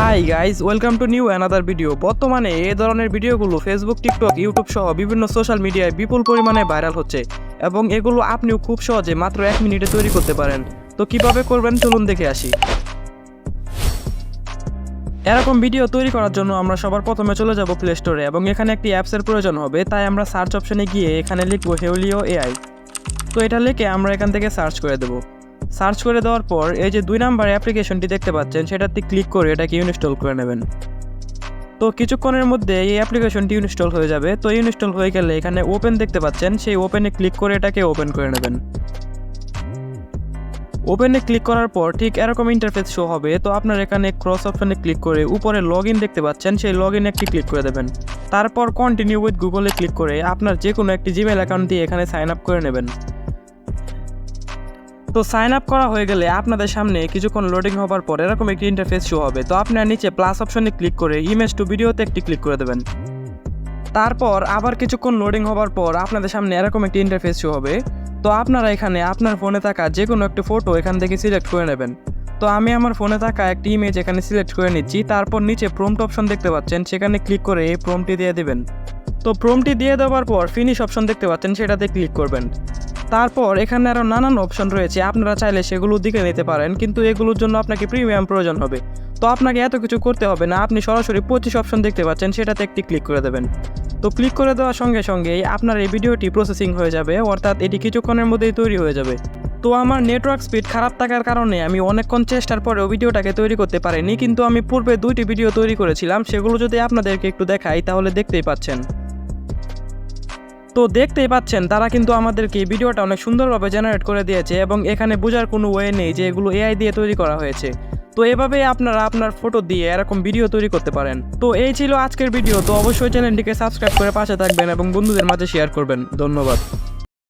Hi guys welcome to new another video বর্তমানে এই ধরনের ভিডিওগুলো ফেসবুক টিকটক ইউটিউব সহ বিভিন্ন সোশ্যাল মিডিয়ায় বিপুল পরিমাণে ভাইরাল হচ্ছে এবং এগুলো আপনিও খুব সহজে মাত্র এক মিনিটে তৈরি করতে পারেন। তো কীভাবে করবেন চলুন দেখে আসি। এরকম ভিডিও তৈরি করার জন্য আমরা সবার প্রথমে চলে যাব প্লে স্টোরে এবং এখানে একটি অ্যাপসের প্রয়োজন হবে, তাই আমরা সার্চ অপশনে গিয়ে এখানে লিখব হেউলিও এআই তো এটা লিখে আমরা এখান থেকে সার্চ করে দেবো। সার্চ করে দেওয়ার পর এই যে দুই নাম্বার অ্যাপ্লিকেশনটি দেখতে পাচ্ছেন, সেটাতে ক্লিক করে এটাকে ইনস্টল করে নেবেন। তো কিছুক্ষণের মধ্যে এই অ্যাপ্লিকেশনটি ইনস্টল হয়ে যাবে। তো ইনস্টল হয়ে গেলে এখানে ওপেন দেখতে পাচ্ছেন, সেই ওপেনে ক্লিক করে এটাকে ওপেন করে নেবেন। ওপেনে ক্লিক করার পর ঠিক এরকম ইন্টারফেস শো হবে। তো আপনার এখানে ক্রস অপশনে ক্লিক করে উপরে লগ ইন দেখতে পাচ্ছেন, সেই লগ ইনে একটি ক্লিক করে দেবেন। তারপর কন্টিনিউ উইথ গুগলে ক্লিক করে আপনার যে কোনো একটি জিমেল অ্যাকাউন্ট দিয়ে এখানে সাইন আপ করে নেবেন। তো সাইন আপ করা হয়ে গেলে আপনাদের সামনে কিছুক্ষণ লোডিং হবার পর এরকম একটি ইন্টারফেস শো হবে। তো আপনার নিচে প্লাস অপশনে ক্লিক করে ইমেজ টু ভিডিওতে একটি ক্লিক করে দেবেন। তারপর আবার কিছুক্ষণ লোডিং হবার পর আপনাদের সামনে এরকম একটি ইন্টারফেস শো হবে। তো আপনারা এখানে আপনার ফোনে থাকা যে কোনো একটি ফটো এখান থেকে সিলেক্ট করে নেবেন। তো আমি আমার ফোনে থাকা একটি ইমেজ এখানে সিলেক্ট করে নিচ্ছি। তারপর নিচে প্রম্পট অপশন দেখতে পাচ্ছেন, সেখানে ক্লিক করে এই প্রম্পটি দিয়ে দেবেন। তো প্রম্পটি দিয়ে দেওয়ার পর ফিনিশ অপশন দেখতে পাচ্ছেন, সেটাতে ক্লিক করবেন। তারপর এখানে আরও নানান অপশন রয়েছে। আপনারা চাইলে সেগুলো দিকে নিতে পারেন, কিন্তু এগুলোর জন্য আপনাকে প্রিমিয়াম প্রয়োজন হবে। তো আপনাকে এত কিছু করতে হবে না, আপনি সরাসরি পঁচিশ অপশন দেখতে পাচ্ছেন, সেটাতে একটি ক্লিক করে দেবেন। তো ক্লিক করে দেওয়ার সঙ্গে সঙ্গেই আপনার এই ভিডিওটি প্রসেসিং হয়ে যাবে, অর্থাৎ এটি কিছুক্ষণের মধ্যেই তৈরি হয়ে যাবে। তো আমার নেটওয়ার্ক স্পিড খারাপ থাকার কারণে আমি অনেকক্ষণ চেষ্টার পরেও ভিডিওটাকে তৈরি করতে পারিনি, কিন্তু আমি পূর্বে দুইটি ভিডিও তৈরি করেছিলাম, সেগুলো যদি আপনাদেরকে একটু দেখাই, তাহলে দেখতেই পাচ্ছেন। তো দেখতেই পাচ্ছেন, তারা কিন্তু আমাদেরকে ভিডিওটা অনেক সুন্দরভাবে জেনারেট করে দিয়েছে এবং এখানে বোঝার কোনো ওয়ে নেই যে এগুলো এআই দিয়ে তৈরি করা হয়েছে। তো এভাবেই আপনারা আপনার ফটো দিয়ে এরকম ভিডিও তৈরি করতে পারেন। তো এই ছিল আজকের ভিডিও তো অবশ্যই চ্যানেলটিকে সাবস্ক্রাইব করে পাশে থাকবেন এবং বন্ধুদের মাঝে শেয়ার করবেন। ধন্যবাদ।